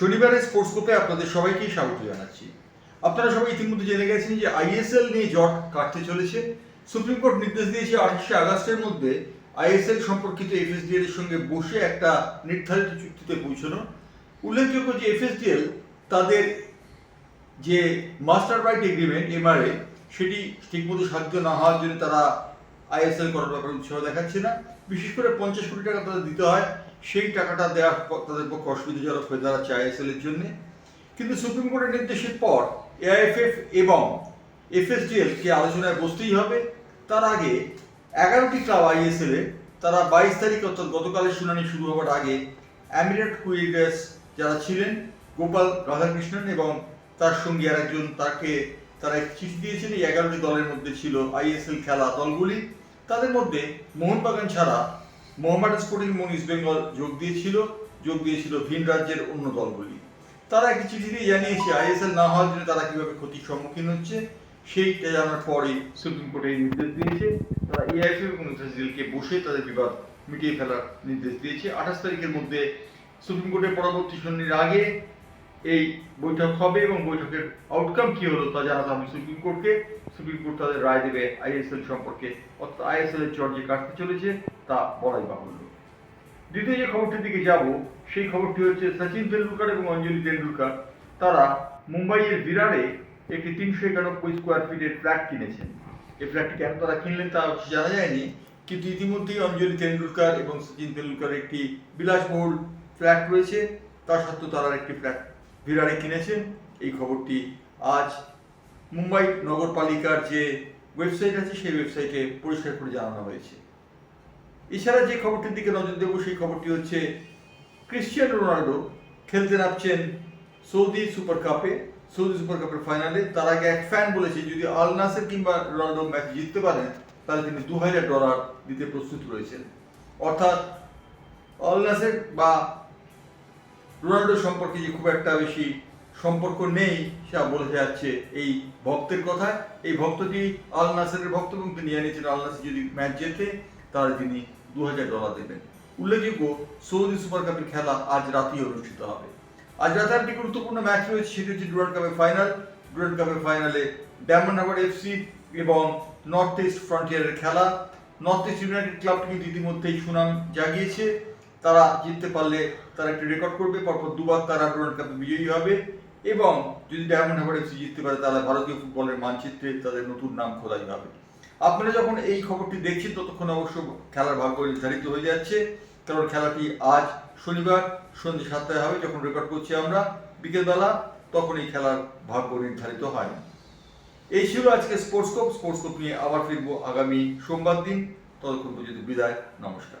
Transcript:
শনিবারের স্পোর্টস কোপে আপনাদের সবাইকেই স্বাগত জানাচ্ছি। আপনারা সবাই ইতিমধ্যে জেনে গেছেন যে আইএসএল নিয়ে জট কাটতে চলেছে। সুপ্রিম কোর্ট নির্দেশ দিয়েছে আঠাশে আগস্টের মধ্যে আইএসএল সম্পর্কিত এফএসডিএল এর সঙ্গে বসে একটা নির্ধারিত চুক্তিতে পৌঁছানো। উল্লেখযোগ্য যে এফএসডিএল তাদের যে মাস্টার রাইট এগ্রিমেন্ট এমআরএ সেটি ঠিকমতো সাধ্য না হওয়ার জন্য তারা আইএসএল করার ব্যাপারে উৎসাহ দেখাচ্ছে না। বিশেষ করে পঞ্চাশ কোটি টাকা তাদের দিতে হয়। সেই টাকাটা দেওয়ার প- তাদের পক্ষে অসুবিধাজনক হয়ে দাঁড়াচ্ছে আইএসএল এর জন্য। কিন্তু সুপ্রিম কোর্টের নির্দেশের পর এআইএফএফ এবং এফএসডিএল কে আলোচনায় বসতেই হবে। তার আগে এগারোটি ক্লাব আইএসএল তারা বাইশ তারিখ অর্থাৎ গতকালের শুনানি শুরু হওয়ার আগে অ্যামিরেট কুইগাস যারা ছিলেন, গোপাল রাধাকৃষ্ণন এবং তার সঙ্গে আর একজন তাকে তারা চিঠি দিয়েছেন। এই এগারোটি দলের মধ্যে ছিল আইএসএল খেলা দলগুলি। তাদের মধ্যে মোহনবাগান ছাড়া মোহাম্মদ স্পোর্টিং মন ইস্ট বেঙ্গল যোগ দিয়েছিল যোগ দিয়েছিল ভিন রাজ্যের অন্য দলগুলি। তারা একটি চিঠি দিয়ে জানিয়েছে, আইএসএল না হওয়ার জন্য তারা কীভাবে ক্ষতির সম্মুখীন হচ্ছে, সেইটা জানার পরে সুপ্রিম কোর্টে এই নির্দেশ দিয়েছে। তারা এআইএফএ এবং কে বসে তাদের বিবাদ মিটিয়ে ফেলার নির্দেশ দিয়েছে। আঠাশ তারিখের মধ্যে সুপ্রিম কোর্টের পরবর্তী শুনানির আগে এই বৈঠক হবে এবং বৈঠকের আউটকাম কি হলো তা জানাতে হবে সুপ্রিম কোর্টকে সুপ্রিম কোর্ট তাদের রায় দেবে আইএসএল সম্পর্কে। অর্থাৎ আইএসএল এর চর যে কাটতে চলেছে তা বলাই বাহুল্য। দ্বিতীয় যে খবরটির দিকে যাব, সেই খবরটি হচ্ছে সচিন তেন্ডুলকার এবং অঞ্জলি তেন্ডুলকার। তারা মুম্বাইয়ের বিরারে একটি তিনশো একানব্বই স্কোয়ার ফিটের ফ্ল্যাট কিনেছেন। এই ফ্ল্যাটটি কেন তারা কিনলেন, তা জানা যায়নি। কিন্তু ইতিমধ্যেই অঞ্জলি তেন্ডুলকার এবং সচিন তেন্ডুলকার একটি বিলাসবহুল ফ্ল্যাট রয়েছে। তা সত্ত্বেও তারা একটি ফ্ল্যাট বিরারে কিনেছেন? এই খবরটি আজ মুম্বাই নগরপালিকার যে ওয়েবসাইট আছে, সেই ওয়েবসাইটে পরিষ্কার করে জানানো হয়েছে। এছাড়া যে খবরটির দিকে নজর দেবো, সেই খবরটি হচ্ছে ক্রিশ্চিয়ানো রোনাল্ডো খেলতে নামছেন সৌদি সুপার কাপে, সৌদি সুপার কাপের ফাইনালে। তার আগে এক ফ্যান বলেছে, যদি আল নাসের কিংবা রোনাল্ডো ম্যাচ জিততে পারেন, তাহলে তিনি দু হাজার ডলার দিতে প্রস্তুত রয়েছেন। অর্থাৎ আল নাসের বা রোনাল্ডো সম্পর্কে যে খুব একটা বেশি সম্পর্ক নেই সেটা বোঝা যাচ্ছে এই ভক্তের কথা। এই ভক্তটি আল নাসেরের ভক্ত এবং তিনি জানিয়েছেন আল নাসের যদি ম্যাচ জেতে তাহলে তিনি দু হাজার ডলার দেবেন। উল্লেখযোগ্য, সৌদি সুপার কাপের খেলা আজ রাতেই অনুষ্ঠিত হবে। আজ রাতে একটি গুরুত্বপূর্ণ ম্যাচ রয়েছে, সেটি হচ্ছে ডুরান্ড কাপের ফাইনাল। ডুরান্ড কাপের ফাইনালে ডায়মন্ড হারবার এফসি এবং নর্থ ইস্ট ফ্রন্টিয়ারের খেলা। নর্থ ইস্ট ইউনাইটেড ক্লাবটি কিন্তু ইতিমধ্যেই সুনাম জাগিয়েছে। তারা জিততে পারলে তারা একটি রেকর্ড করবে, পরপর দুবার তারা ডুরান্ড কাপে বিজয়ী হবে। এবং যদি ডায়মন্ড হারবার এফসি জিততে পারে, তাহলে ভারতীয় ফুটবলের মানচিত্রে তাদের নতুন নাম খোদাই হবে। আপনারা যখন এই খবরটি দেখছেন, ততক্ষণ অবশ্য খেলার ভাগ্য নির্ধারিত হয়ে যাচ্ছে। কারণ খেলাটি আজ শনিবার, সন্ধ্যে সাতটায় হবে, যখন রেকর্ড করছি আমরা বিকেলবেলা, তখন এই খেলার ভাগ্য নির্ধারিত হয়। এই ছিল আজকে স্পোর্টস কোপ স্পোর্টস কোপ নিয়ে আবার ফিরবো আগামী সোমবার দিন। ততক্ষণ পর্যন্ত বিদায়, নমস্কার।